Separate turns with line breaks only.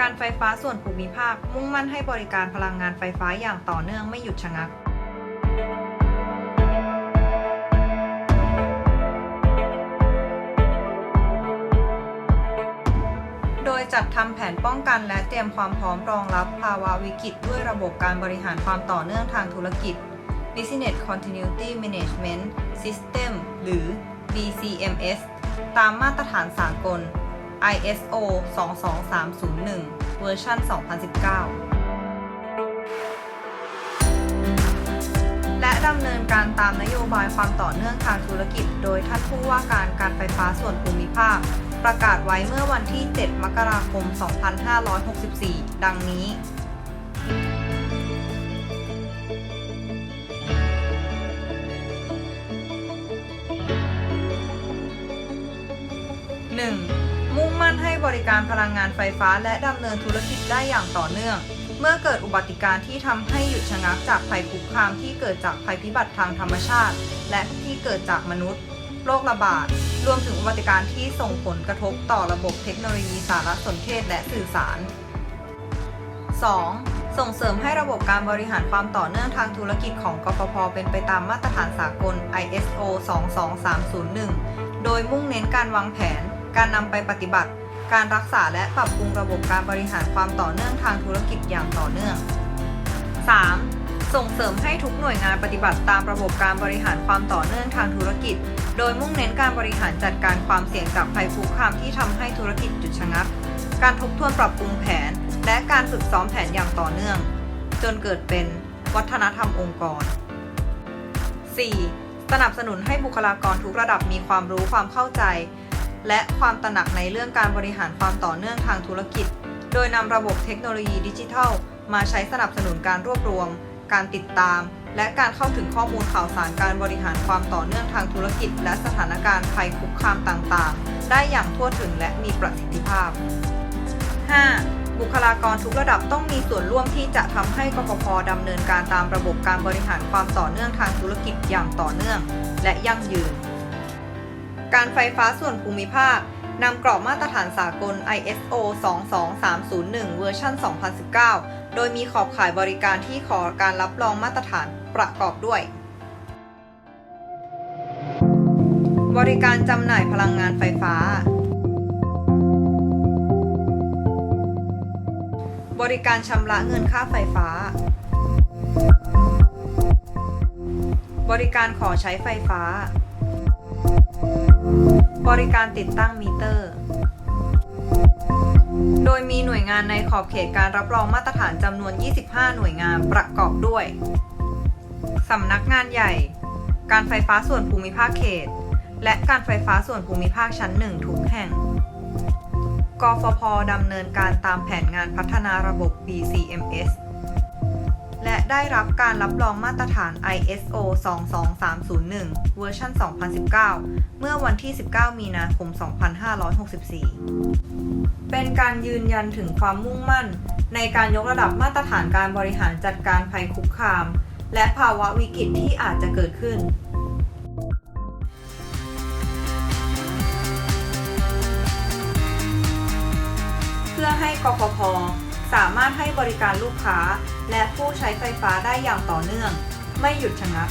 การไฟฟ้าส่วนภูมิภาค มุ่งมั่นให้บริการพลังงานไฟฟ้าอย่างต่อเนื่องไม่หยุดชะงักโดยจัดทำแผนป้องกันและเตรียมความพร้อมรองรับภาวะวิกฤตด้วยระบบการบริหารความต่อเนื่องทางธุรกิจ Business Continuity Management System หรือ BCMS ตามมาตรฐานสากล ISO 22301 เวอร์ชัน2019 และดำเนินการตามนโยบายความต่อเนื่องทางธุรกิจ โดยท่านผู้ว่าการการไฟฟ้าส่วนภูมิภาค ประกาศไว้เมื่อวันที่ 7 มกราคม 2564 ดังนี้ บริการพลังงานไฟฟ้า และดำเนินธุรกิจได้อย่างต่อเนื่อง เมื่อเกิดอุบัติการณ์ที่ทำให้หยุดชะงักจากภัยคุกคามที่เกิดจากภัยพิบัติทางธรรมชาติ และที่เกิดจากมนุษย์ โรคระบาด รวมถึงอุบัติการณ์ที่ส่งผลกระทบต่อระบบเทคโนโลยีสารสนเทศและสื่อสาร 2. ส่งเสริมให้ระบบการบริหารความต่อเนื่องทางธุรกิจของกฟผเป็นไปตามมาตรฐานสากล ISO 22301 โดยมุ่งเน้นการวางแผน การนำไปปฏิบัติ การรักษาและปรับปรุงระบบการบริหารความต่อเนื่องทางธุรกิจอย่างต่อเนื่อง 3. ส่งเสริมให้ทุกหน่วยงานปฏิบัติตามระบบการบริหารความต่อเนื่องทางธุรกิจ โดยมุ่งเน้นการบริหารจัดการความเสี่ยงจากภัยคุกคามที่ทำให้ธุรกิจหยุดชะงัก การทบทวนปรับปรุงแผน และการฝึกซ้อมแผนอย่างต่อเนื่อง จนเกิดเป็นวัฒนธรรมองค์กร 4. สนับสนุนให้บุคลากรทุกระดับมีความรู้ความเข้าใจ และความตระหนักในเรื่องการบริหารความต่อเนื่องทางธุรกิจ โดยนำระบบเทคโนโลยีดิจิทัล มาใช้สนับสนุนการรวบรวม การติดตาม และการเข้าถึงข้อมูลข่าวสารการบริหารความต่อเนื่องทางธุรกิจ และสถานการณ์ภัยคุกคามต่างๆ ได้อย่างทั่วถึงและมีประสิทธิภาพ 5. บุคลากรทุกระดับต้องมีส่วนร่วมที่จะทำให้กฟผดำเนินการตามระบบการบริหารความต่อเนื่องทางธุรกิจอย่างต่อเนื่อง และยั่งยืน การไฟฟ้าส่วนภูมิภาคนำกรอบมาตรฐานสากล ISO 22301 เวอร์ชัน2019 โดยมีขอบข่ายบริการที่ขอการรับรองมาตรฐานประกอบด้วย บริการจำหน่ายพลังงานไฟฟ้า บริการชำระเงินค่าไฟฟ้า บริการขอใช้ไฟฟ้า บริการติดตั้งมิเตอร์ โดยมีหน่วยงานในขอบเขตการรับรองมาตรฐานจำนวน 25 หน่วยงานประกอบด้วย สำนักงานใหญ่ การไฟฟ้าส่วนภูมิภาคเขต และการไฟฟ้าส่วนภูมิภาคชั้นหนึ่งทุกแห่ง กฟพดำเนินการตามแผนงานพัฒนาระบบ BCMS และได้รับการรับรองมาตรฐาน ISO 22301 เวอร์ชัน2019 เมื่อวันที่ 19 มีนาคม 2564 เป็นการยืนยันถึงความมุ่งมั่น ในการยกระดับมาตรฐานการบริหารจัดการภัยคุกคาม และภาวะวิกฤตที่อาจจะเกิดขึ้นเพื่อให้กฟผ สามารถให้บริการลูกค้า และผู้ใช้ไฟฟ้าได้อย่างต่อเนื่อง ไม่หยุดชะงัก